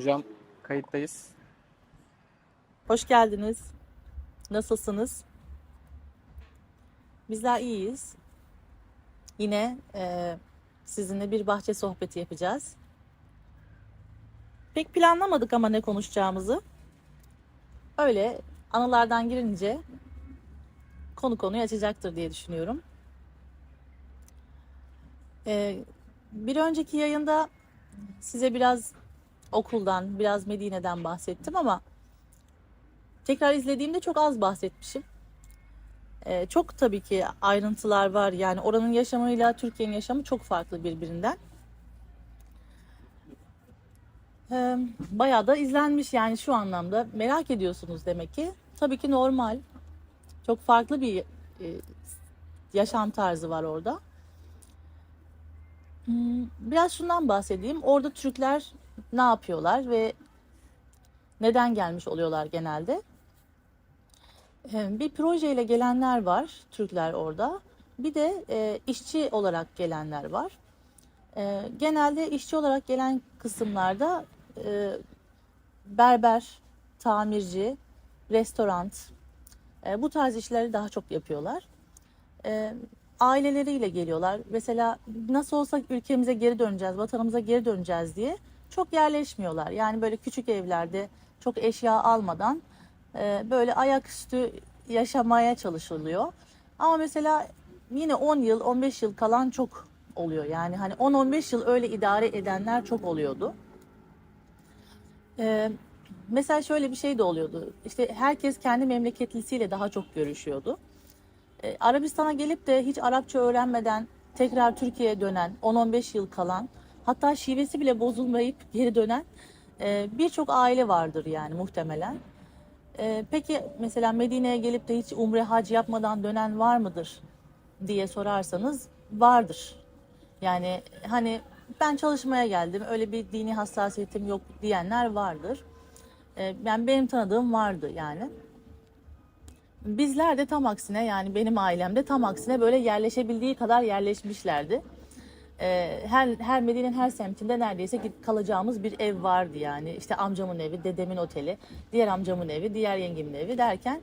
Hocam kayıttayız. Hoş geldiniz. Nasılsınız? Bizler iyiyiz. Yine e, sizinle bir bahçe sohbeti yapacağız. Pek planlamadık ama ne konuşacağımızı. Öyle anılardan girince konu konuyu açacaktır diye düşünüyorum. E, bir önceki yayında size biraz okuldan, biraz Medine'den bahsettim ama tekrar izlediğimde çok az bahsetmişim. Ee, çok tabii ki ayrıntılar var. Yani oranın yaşamıyla Türkiye'nin yaşamı çok farklı birbirinden. Ee, bayağı da izlenmiş yani şu anlamda. Merak ediyorsunuz demek ki. Tabii ki normal. Çok farklı bir e, yaşam tarzı var orada. Hmm, Biraz şundan bahsedeyim. Orada Türkler ne yapıyorlar ve neden gelmiş oluyorlar genelde? Ee, Bir projeyle gelenler var, Türkler orada. Bir de e, işçi olarak gelenler var. E, genelde işçi olarak gelen kısımlarda e, berber, tamirci, restoran, e, bu tarz işleri daha çok yapıyorlar. Aileleriyle geliyorlar. Mesela nasıl olsa ülkemize geri döneceğiz, vatanımıza geri döneceğiz diye çok yerleşmiyorlar. Yani böyle küçük evlerde çok eşya almadan e, böyle ayaküstü yaşamaya çalışılıyor. Ama mesela yine 10 yıl, 15 yıl kalan çok oluyor. Yani hani 10-15 yıl öyle idare edenler çok oluyordu. E, mesela şöyle bir şey de oluyordu. İşte herkes kendi memleketlisiyle daha çok görüşüyordu. E, Arabistan'a gelip de hiç Arapça öğrenmeden tekrar Türkiye'ye dönen, 10-15 yıl kalan, hatta şivesi bile bozulmayıp geri dönen e, birçok aile vardır yani muhtemelen. E, peki mesela Medine'ye gelip de hiç umre hac yapmadan dönen var mıdır diye sorarsanız vardır. Yani hani ben çalışmaya geldim öyle bir dini hassasiyetim yok diyenler vardır. E, yani benim tanıdığım vardı yani. Bizler de tam aksine yani benim ailemde tam aksine böyle yerleşebildiği kadar yerleşmişlerdi. Ee, her, her Medine'nin her semtinde neredeyse kalacağımız bir ev vardı yani. İşte amcamın evi, dedemin oteli, diğer amcamın evi, diğer yengemin evi derken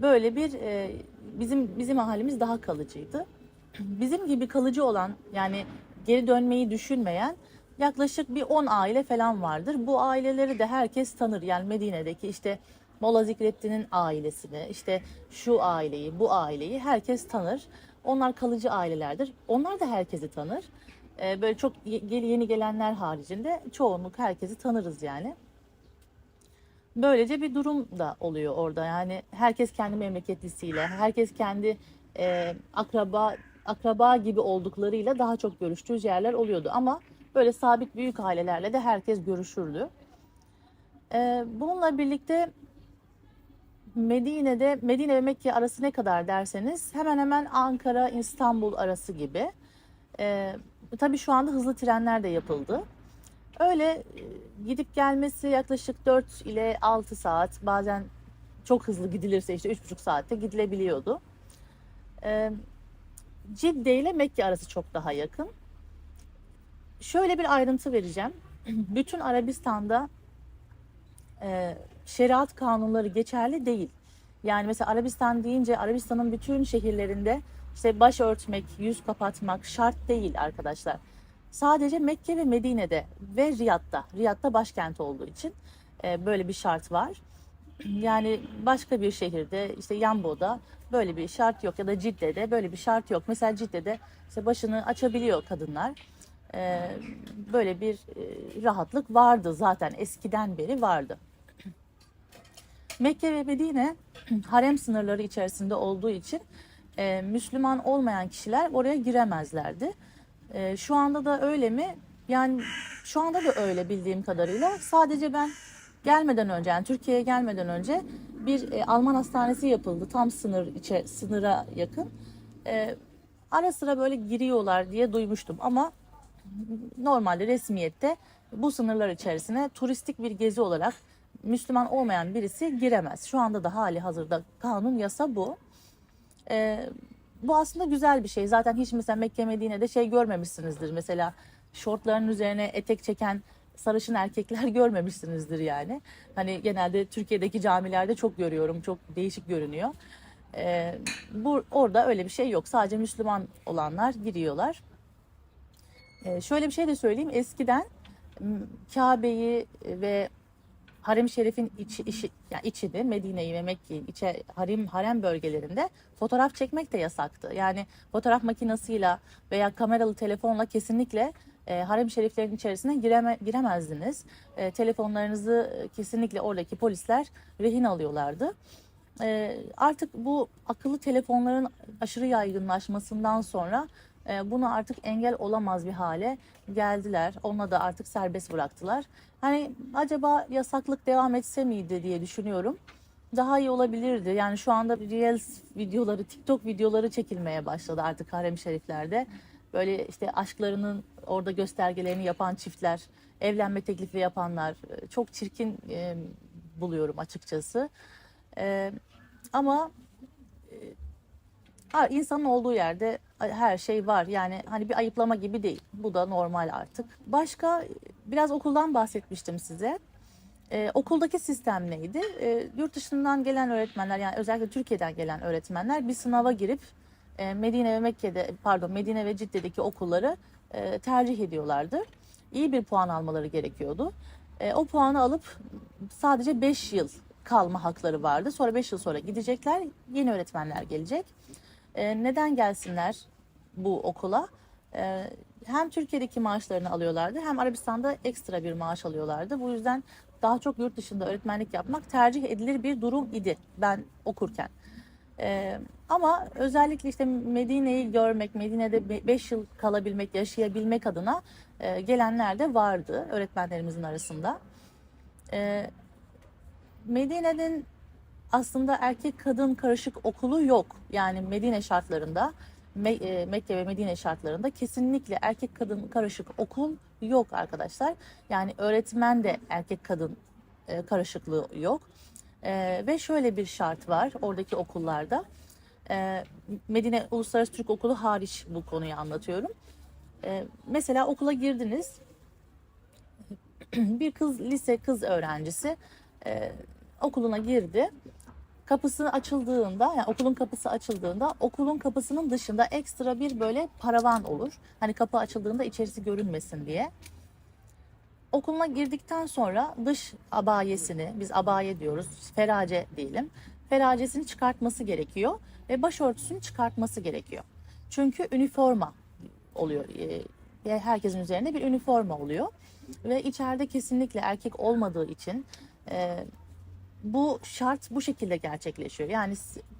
böyle bir e, bizim bizim ahalimiz daha kalıcıydı. Bizim gibi kalıcı olan yani geri dönmeyi düşünmeyen yaklaşık bir 10 aile falan vardır. Bu aileleri de herkes tanır. Yani Medine'deki işte Mola Zikrettin'in ailesini, işte şu aileyi, bu aileyi herkes tanır. Onlar kalıcı ailelerdir. Onlar da herkesi tanır. Ee, böyle çok ye- yeni gelenler haricinde çoğunluk herkesi tanırız yani. Böylece bir durum da oluyor orada. Yani herkes kendi memleketlisiyle, herkes kendi e, akraba akraba gibi olduklarıyla daha çok görüştüğü yerler oluyordu. Ama böyle sabit büyük ailelerle de herkes görüşürdü. Ee, bununla birlikte Medine'de Medine ve Mekke arası ne kadar derseniz hemen hemen Ankara İstanbul arası gibi. Ee, tabii şu anda hızlı trenler de yapıldı. Öyle e, gidip gelmesi yaklaşık 4 ile 6 saat bazen çok hızlı gidilirse işte 3,5 saatte gidilebiliyordu. Ee, Cidde ile Mekke arası çok daha yakın. Şöyle bir ayrıntı vereceğim. Bütün Arabistan'da e, şeriat kanunları geçerli değil. Yani mesela Arabistan deyince Arabistan'ın bütün şehirlerinde işte baş örtmek, yüz kapatmak şart değil arkadaşlar. Sadece Mekke ve Medine'de ve Riyad'da, Riyad'da başkent olduğu için e, böyle bir şart var. Yani başka bir şehirde işte Yambo'da böyle bir şart yok ya da Cidde'de böyle bir şart yok. Mesela Cidde'de işte başını açabiliyor kadınlar. E, böyle bir rahatlık vardı zaten eskiden beri vardı. Mekke ve Medine harem sınırları içerisinde olduğu için e, Müslüman olmayan kişiler oraya giremezlerdi. E, şu anda da öyle mi? Yani şu anda da öyle bildiğim kadarıyla. Sadece ben gelmeden önce yani Türkiye'ye gelmeden önce bir e, Alman hastanesi yapıldı tam sınır içe sınıra yakın. E, ara sıra böyle giriyorlar diye duymuştum ama normalde resmiyette bu sınırlar içerisine turistik bir gezi olarak Müslüman olmayan birisi giremez. Şu anda da hali hazırda kanun yasa bu. Ee, bu aslında güzel bir şey. Zaten hiç mesela Mekke Medine'de şey görmemişsinizdir. Mesela şortların üzerine etek çeken sarışın erkekler görmemişsinizdir yani. Hani genelde Türkiye'deki camilerde çok görüyorum. Çok değişik görünüyor. Ee, bu orada öyle bir şey yok. Sadece Müslüman olanlar giriyorlar. Ee, şöyle bir şey de söyleyeyim. Eskiden Kabe'yi ve Harem-i Şerif'in içi, içi, yani içini, Medine'yi ve Mekke'yi, içe, harem, harem bölgelerinde fotoğraf çekmek de yasaktı. Yani fotoğraf makinesiyle veya kameralı telefonla kesinlikle e, harem-i şeriflerin içerisine gireme, giremezdiniz. E, telefonlarınızı e, kesinlikle oradaki polisler rehin alıyorlardı. E, artık bu akıllı telefonların aşırı yaygınlaşmasından sonra buna artık engel olamaz bir hale geldiler. Onunla da artık serbest bıraktılar. Hani acaba yasaklık devam etse miydi diye düşünüyorum. Daha iyi olabilirdi. Yani şu anda Reels videoları, TikTok videoları çekilmeye başladı artık harem şeriflerde. Böyle işte aşklarının orada göstergelerini yapan çiftler, evlenme teklifi yapanlar e, çok çirkin e, buluyorum açıkçası. E, ama Ha, insanın olduğu yerde her şey var. Yani hani bir ayıplama gibi değil. Bu da normal artık. Başka biraz okuldan bahsetmiştim size. Ee, okuldaki sistem neydi? Ee, yurt dışından gelen öğretmenler yani özellikle Türkiye'den gelen öğretmenler bir sınava girip e, Medine ve Mekke'de pardon Medine ve Cidde'deki okulları e, tercih ediyorlardı. İyi bir puan almaları gerekiyordu. E, o puanı alıp sadece 5 yıl kalma hakları vardı. Sonra 5 yıl sonra gidecekler. Yeni öğretmenler gelecek. E, neden gelsinler bu okula? E, hem Türkiye'deki maaşlarını alıyorlardı hem Arabistan'da ekstra bir maaş alıyorlardı. Bu yüzden daha çok yurt dışında öğretmenlik yapmak tercih edilir bir durum idi ben okurken. E, ama özellikle işte Medine'yi görmek, Medine'de 5 yıl kalabilmek, yaşayabilmek adına e, gelenler de vardı öğretmenlerimizin arasında. E, Medine'nin aslında erkek kadın karışık okulu yok. Yani Medine şartlarında e, Mekke ve Medine şartlarında kesinlikle erkek kadın karışık okul yok arkadaşlar. Yani öğretmen de erkek kadın e, karışıklığı yok. E, ve şöyle bir şart var oradaki okullarda. Medine Uluslararası Türk Okulu hariç bu konuyu anlatıyorum. Mesela okula girdiniz. bir kız lise kız öğrencisi okuluna girdi kapısı açıldığında yani okulun kapısı açıldığında okulun kapısının dışında ekstra bir böyle paravan olur. Hani kapı açıldığında içerisi görünmesin diye. Okuluna girdikten sonra dış abayesini biz abaye diyoruz ferace diyelim. Feracesini çıkartması gerekiyor ve başörtüsünü çıkartması gerekiyor. Çünkü üniforma oluyor. Ee, Herkesin üzerinde bir üniforma oluyor. Ve içeride kesinlikle erkek olmadığı için e, bu şart bu şekilde gerçekleşiyor. Yani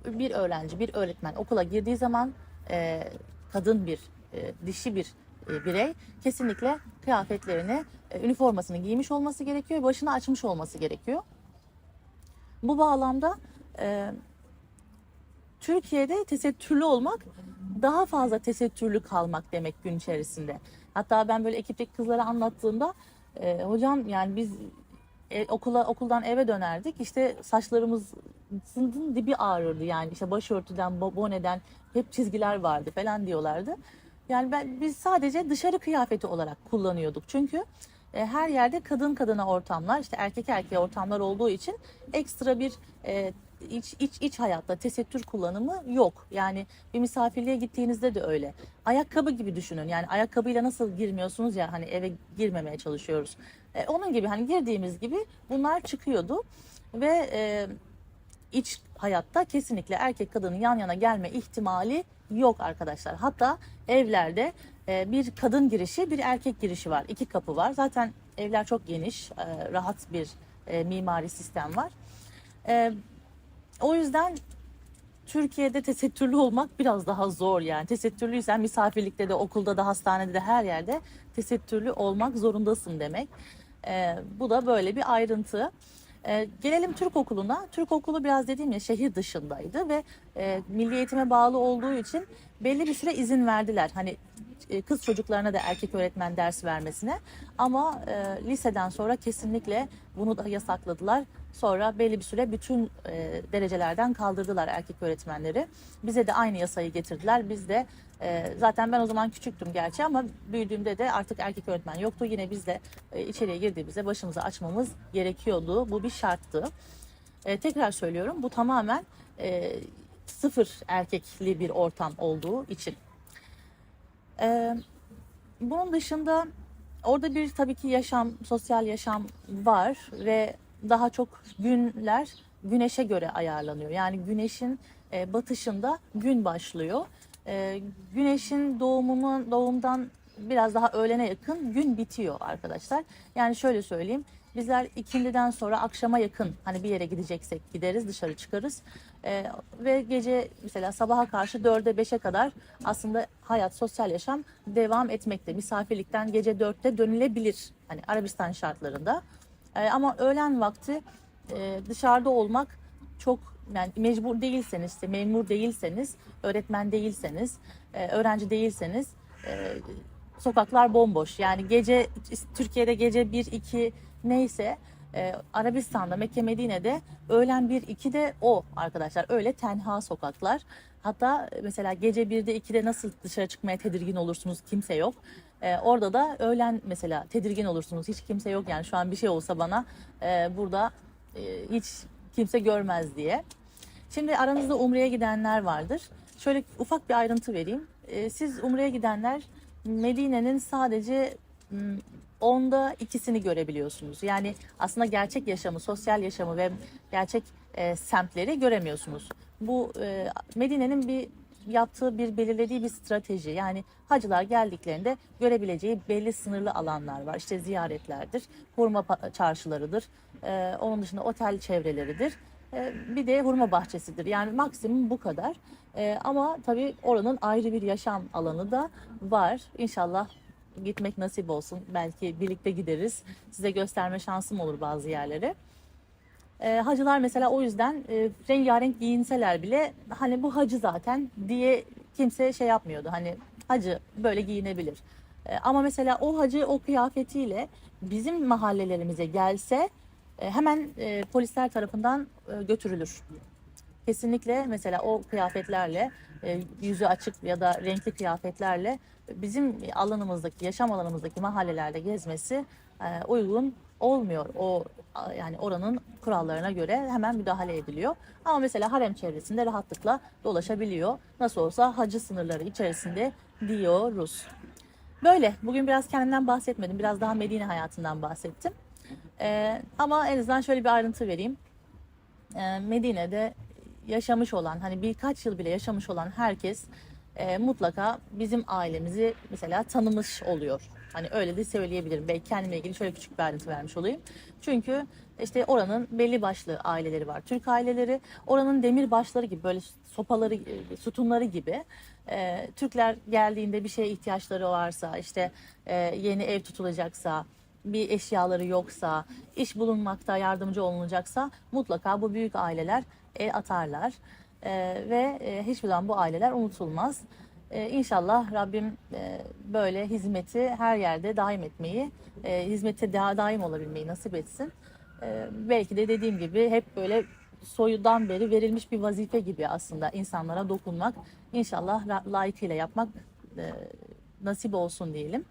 bir öğrenci, bir öğretmen okula girdiği zaman e, kadın bir, e, dişi bir e, birey kesinlikle kıyafetlerini, e, üniformasını giymiş olması gerekiyor, başını açmış olması gerekiyor. Bu bağlamda e, Türkiye'de tesettürlü olmak daha fazla tesettürlü kalmak demek gün içerisinde. Hatta ben böyle ekipteki kızlara anlattığımda e, hocam yani biz e, okula okuldan eve dönerdik. İşte saçlarımızın dibi ağrırdı yani işte başörtüden, boneden hep çizgiler vardı falan diyorlardı. Yani ben biz sadece dışarı kıyafeti olarak kullanıyorduk. Çünkü e, her yerde kadın kadına ortamlar, işte erkek erkeğe ortamlar olduğu için ekstra bir e, iç, iç, iç hayatta tesettür kullanımı yok. Yani bir misafirliğe gittiğinizde de öyle. Ayakkabı gibi düşünün. Yani ayakkabıyla nasıl girmiyorsunuz ya hani eve girmemeye çalışıyoruz. E, onun gibi hani girdiğimiz gibi bunlar çıkıyordu ve e, iç hayatta kesinlikle erkek kadının yan yana gelme ihtimali yok arkadaşlar. Hatta evlerde e, bir kadın girişi bir erkek girişi var. İki kapı var. Zaten evler çok geniş, e, rahat bir e, mimari sistem var. E, o yüzden Türkiye'de tesettürlü olmak biraz daha zor yani. Tesettürlüysen misafirlikte de, okulda da, hastanede de her yerde tesettürlü olmak zorundasın demek. E, bu da böyle bir ayrıntı. E, gelelim Türk okuluna. Türk okulu biraz dediğim ya şehir dışındaydı ve e, milli eğitime bağlı olduğu için belli bir süre izin verdiler. Hani kız çocuklarına da erkek öğretmen ders vermesine. Ama e, liseden sonra kesinlikle bunu da yasakladılar. Sonra belli bir süre bütün e, derecelerden kaldırdılar erkek öğretmenleri. Bize de aynı yasayı getirdiler. Biz de e, zaten ben o zaman küçüktüm gerçi ama büyüdüğümde de artık erkek öğretmen yoktu. Yine biz de e, içeriye girdiğimizde başımızı açmamız gerekiyordu. Bu bir şarttı. E, tekrar söylüyorum bu tamamen e, sıfır erkekli bir ortam olduğu için. E, bunun dışında orada bir tabii ki yaşam, sosyal yaşam var ve daha çok günler güneşe göre ayarlanıyor. Yani güneşin e, batışında gün başlıyor. E, güneşin doğumunun doğumdan biraz daha öğlene yakın gün bitiyor arkadaşlar. Yani şöyle söyleyeyim. Bizler ikindiden sonra akşama yakın hani bir yere gideceksek gideriz dışarı çıkarız. Ee, ve gece mesela sabaha karşı 4'e 5'e kadar aslında hayat sosyal yaşam devam etmekte. Misafirlikten gece 4'te dönülebilir hani Arabistan şartlarında. Ee, ama öğlen vakti e, dışarıda olmak çok yani mecbur değilseniz, işte memur değilseniz, öğretmen değilseniz, e, öğrenci değilseniz e, sokaklar bomboş. Yani gece Türkiye'de gece 1-2 neyse e, Arabistan'da Mekke Medine'de öğlen 1-2 de o arkadaşlar. Öyle tenha sokaklar. Hatta mesela gece 1'de 2'de nasıl dışarı çıkmaya tedirgin olursunuz kimse yok. E, orada da öğlen mesela tedirgin olursunuz hiç kimse yok yani şu an bir şey olsa bana e, burada e, hiç kimse görmez diye. Şimdi aranızda Umre'ye gidenler vardır. Şöyle ufak bir ayrıntı vereyim. E, siz Umre'ye gidenler Medine'nin sadece m, onda ikisini görebiliyorsunuz. Yani aslında gerçek yaşamı, sosyal yaşamı ve gerçek e, semtleri göremiyorsunuz. Bu e, Medine'nin bir yaptığı bir belirlediği bir strateji. Yani hacılar geldiklerinde görebileceği belli sınırlı alanlar var. İşte ziyaretlerdir, hurma çarşılarıdır, e, onun dışında otel çevreleridir. E, bir de hurma bahçesidir. Yani maksimum bu kadar. E, ama tabii oranın ayrı bir yaşam alanı da var. İnşallah gitmek nasip olsun. Belki birlikte gideriz. Size gösterme şansım olur bazı yerleri. E, hacılar mesela o yüzden e, rengarenk giyinseler bile hani bu hacı zaten diye kimse şey yapmıyordu. Hani hacı böyle giyinebilir. E, ama mesela o hacı o kıyafetiyle bizim mahallelerimize gelse e, hemen e, polisler tarafından e, götürülür. Kesinlikle mesela o kıyafetlerle yüzü açık ya da renkli kıyafetlerle bizim alanımızdaki yaşam alanımızdaki mahallelerde gezmesi e, uygun olmuyor. O yani oranın kurallarına göre hemen müdahale ediliyor. Ama mesela harem çevresinde rahatlıkla dolaşabiliyor. Nasıl olsa hacı sınırları içerisinde diyoruz. Böyle bugün biraz kendimden bahsetmedim. Biraz daha Medine hayatından bahsettim. E, ama en azından şöyle bir ayrıntı vereyim. E, Medine'de yaşamış olan hani birkaç yıl bile yaşamış olan herkes e, mutlaka bizim ailemizi mesela tanımış oluyor. Hani öyle de söyleyebilirim. Belki kendimle ilgili şöyle küçük bir ayrıntı vermiş olayım. Çünkü işte oranın belli başlı aileleri var. Türk aileleri oranın demir başları gibi böyle sopaları, e, sütunları gibi. E, Türkler geldiğinde bir şeye ihtiyaçları varsa işte e, yeni ev tutulacaksa bir eşyaları yoksa, iş bulunmakta yardımcı olunacaksa mutlaka bu büyük aileler el atarlar. Ee, ve e, hiçbir zaman bu aileler unutulmaz. Ee, İnşallah Rabbim e, böyle hizmeti her yerde daim etmeyi, e, hizmete daha daim olabilmeyi nasip etsin. Ee, belki de dediğim gibi hep böyle soyudan beri verilmiş bir vazife gibi aslında insanlara dokunmak. İnşallah layıkıyla yapmak e, nasip olsun diyelim.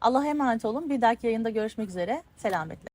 Allah'a emanet olun. Bir dahaki yayında görüşmek üzere. Selametle.